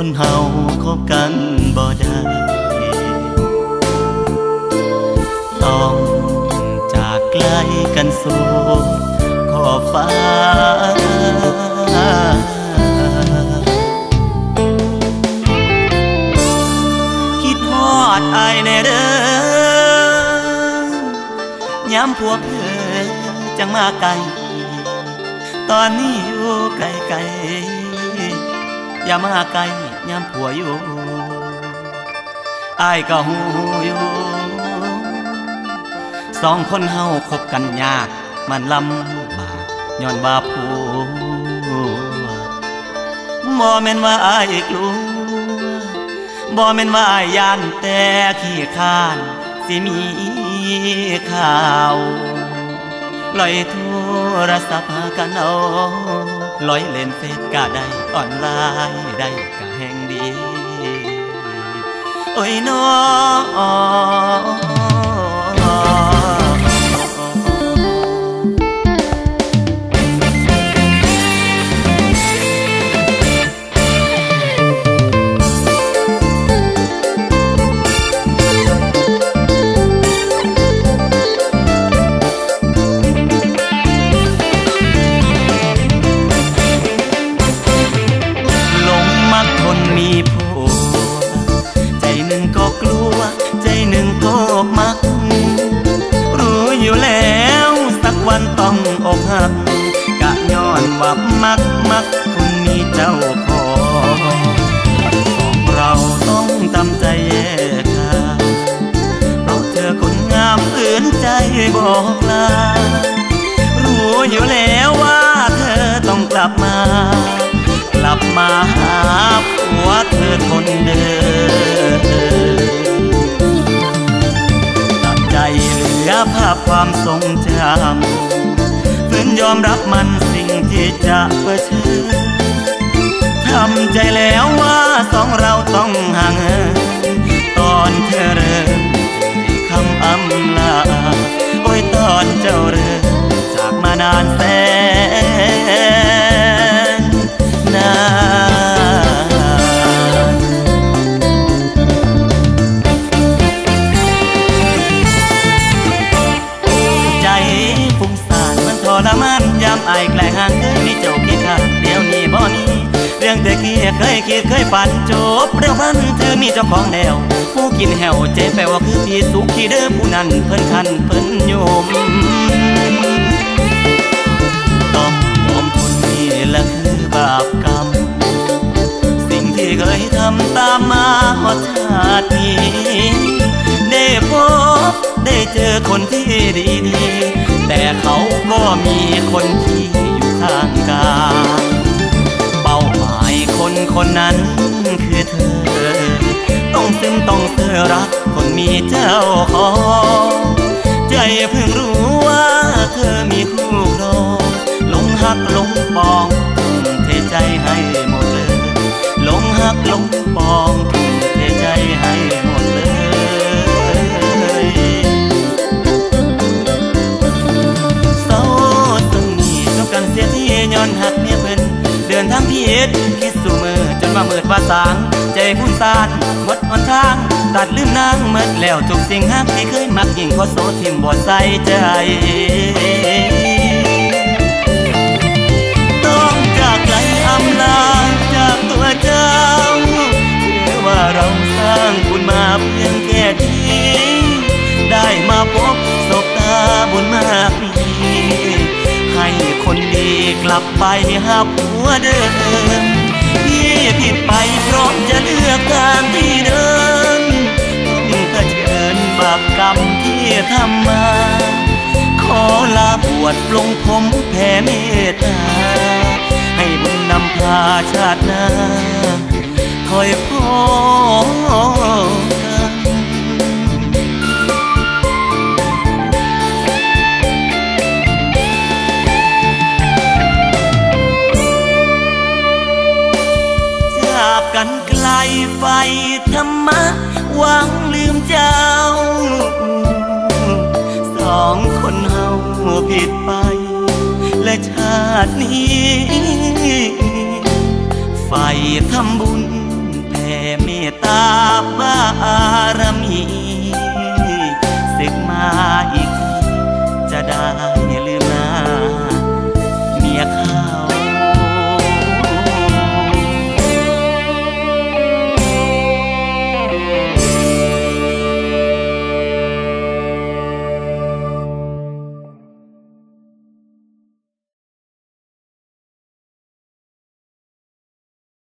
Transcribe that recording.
คนเฮาคบกันบ่ได้ต้องจากไกลกันสู่ขอบฟ้า คิดฮอดอายแน่เด้อย้ำพวกเธอจังมาไกล ตอนนี้อยู่ไกลๆอย่ามาไกล ย้ำผัวอยู่อายก็หูอยู่สองคนเฮาคบกันยาก มันลำบากย้อนว่าผัวบ่แม่นว่าอายกลัวบ่แม่นว่าอายยานแต่ขี้ข้านสิมีข่าวลอยโทรศัพท์หากันเอาลอยเล่นเฟซก็ได้ออนไลน์ได้ โอ้ยน้อหลงมักคนมีผั ว่ามักมักคนมีเจ้าของสองเราต้องตำใจแยกทางเราเธอคนงามฝืนใจบอกลารู้อยู่แล้วว่าเธอต้องกลับมา กลับมาหาผัวเธอคนเดิมตัดใจเหลือภาพความทรงจำฝืนยอมรับมัน ที่จะเผชิญทำใจแล้วว่าสองเราต้องห่างเหินตอนเธอเริ่มให้คำอำลา โอ้ยตอนเจ้าเริ่มจากมานานแสนนานใจฟุ้งซ่านมันทรมานยามอายแกล้ง เคยคิดเคยฝันจบเร็วพันเธอมีเจ้าของแล้วผู้กินแหวเจ๊แปลว่าคือพี่สุขีเด้อผู้นั้นเพิ่นคันเพิ่นโยมต้องยอมทนนี่และคือบาปกรรม สิ่งที่เคยทำตามมาหอดชาตินี้ได้พบได้เจอคนที่ดีดีแต่เขาก็มีคนที่อยู่ข้าง นั้นคือเธอ ต้องซึมต้องเธอรักคนมีเจ้าของ ใจเพิ่งรู้ว่าเธอมีคู่ครองหลงหักหลงปองทุ่มเทใจให้หมดเลยหลงหักหลงปองทุ่มเทใจให้หมดเลยเศร้าตรงนี้จบกันเสียที่ย้อนหักเมียเพิ่นเดินทางผิดคิด สู่มือจนมาเมิดว่าสาง ใจพุ่นสานหมดหนทาง ตัดลืมนางเมิดแล้วทุกสิ่งหักที่เคยมักยิ่งพอโซทิมบ่ใส่ใจต้องจากไกลอำลาจากตัวเจ้าเชื่อว่าเราสร้างบุญมาเพียงแค่ทีได้มาพบศบตาบุญมากมีให้คนดีกลับไปหาผัวเดิม ผิดไปพร้อมจะเลือกทางที่เดินต้องเผชิญบาปกรรมที่ทำมา ขอลาบวชปลงผมแผ่เมตตา ให้บุญนำพาชาติหน้าคอยพบ ไฟธรรมะหวังลืมเจ้า สองคนเฮาผิดไป และชาตินี้ไฟทำบุญแผ่เมตตาบารมี